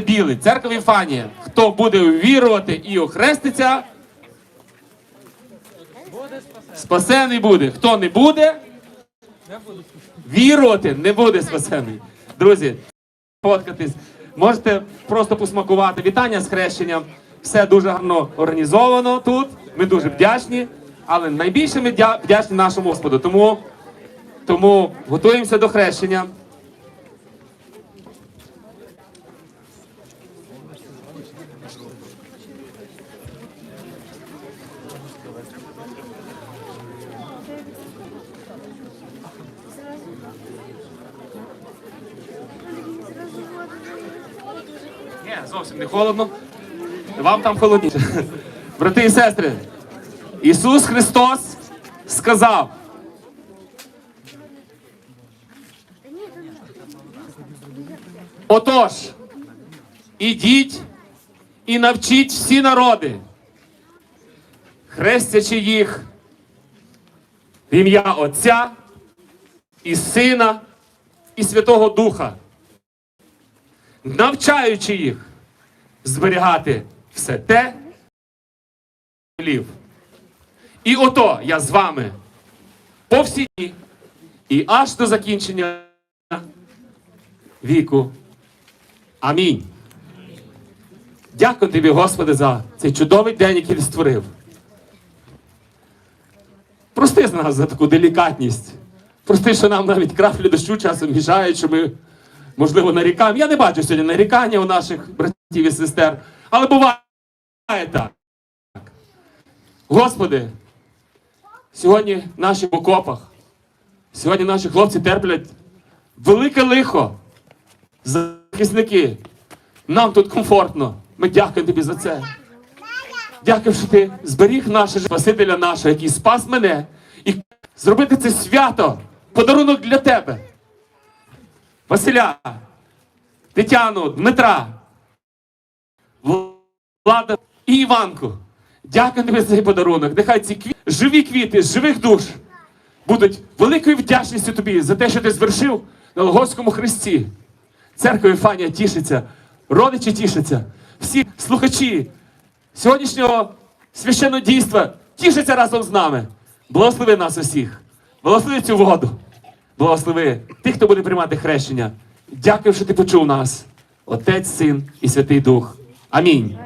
білий, церква Іфанія. Хто буде вірувати і охреститься, спасений буде. Хто не буде, вірувати не буде спасений. Друзі, фоткатись. Можете просто посмакувати. Вітання з хрещенням. Все дуже гарно організовано тут. Ми дуже вдячні. Але найбільше ми вдячні нашому Господу. Тому, тому готуємося до хрещення. Ні, зовсім не холодно. Вам там холодніше. Брати і сестри, Ісус Христос сказав. Отож, ідіть і навчіть всі народи, хрестячи їх в ім'я Отця і Сина і Святого Духа навчаючи їх зберігати все те. І ото я з вами по всі дні і аж до закінчення віку. Амінь. Дякую тобі, Господи, за цей чудовий день, який ти створив. Прости з нас за таку делікатність. Прости, що нам навіть краплі дощу часом мішають, що ми можливо, нарікаємо. Я не бачу сьогодні нарікання у наших братів і сестер, але буває так. Господи, сьогодні наші в окопах, сьогодні наші хлопці терплять велике лихо. Захисники, нам тут комфортно. Ми дякуємо тобі за це. Дякую, що ти зберіг нашого Спасителя нашого, який спас мене, і зробити це свято, подарунок для тебе. Василя, Тетяну, Дмитра, Влада і Іванку. Дякую тобі за цей подарунок. Нехай ці квіти, живі квіти живих душ будуть великою вдячністю тобі за те, що ти звершив на Логоському Христі. Церква Іфанія тішиться, родичі тішаться, всі слухачі сьогоднішнього священного дійства тішаться разом з нами. Благослови нас усіх, благослови цю воду. Благослови тих, хто буде приймати хрещення. Дякую, що ти почув нас. Отець, Син і Святий Дух. Амінь.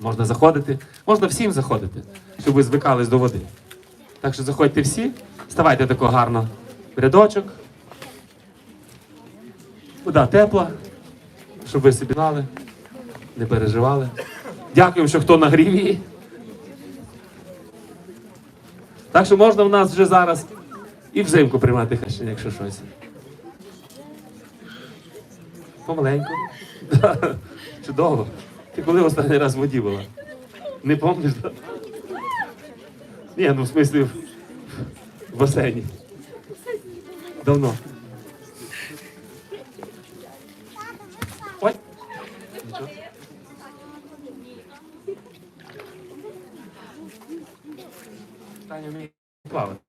Можна заходити, можна всім заходити, щоб ви звикались до води. Так що заходьте всі, ставайте тако гарно в рядочок. Вода тепла, щоб ви собі знали, не переживали. Дякуємо, що хто нагрів її. Так що можна в нас вже зараз і взимку приймати хрещення, якщо щось. Помаленьку. Чудово. Ти коли останній раз в воді була? Не пам'ятаєш? Да? Ні, ну в смислі в басейні. Давно. Ой. Нічого. Таня вміє плавати.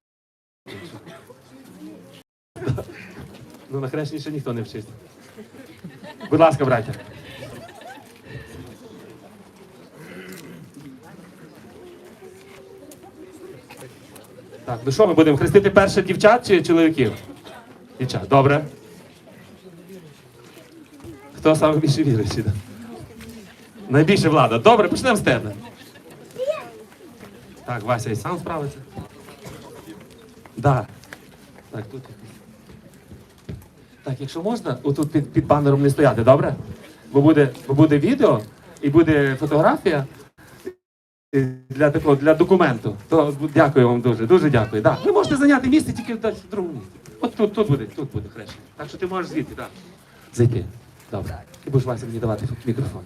Ну, на хрещенні ще ніхто не вчиться. Будь ласка, браття. Так, ну що ми будемо хрестити перше дівчат чи чоловіків? Дівчат, добре. Хто саме більше віруючий? Найбільше влада. Добре, почнемо з тебе. Так, Вася і сам справиться. Да. Так, тут. Так, якщо можна, отут під, під банером не стояти, добре? Бо буде, бо буде відео і буде фотографія для такого для документу. То дякую вам дуже, дуже дякую. Да. Ви можете зайняти місце тільки в другому місці. От тут, тут буде, тут буде хрещення. Так що ти можеш звідти, так. Зайти. Добре. Ти будеш Вася мені давати мікрофон.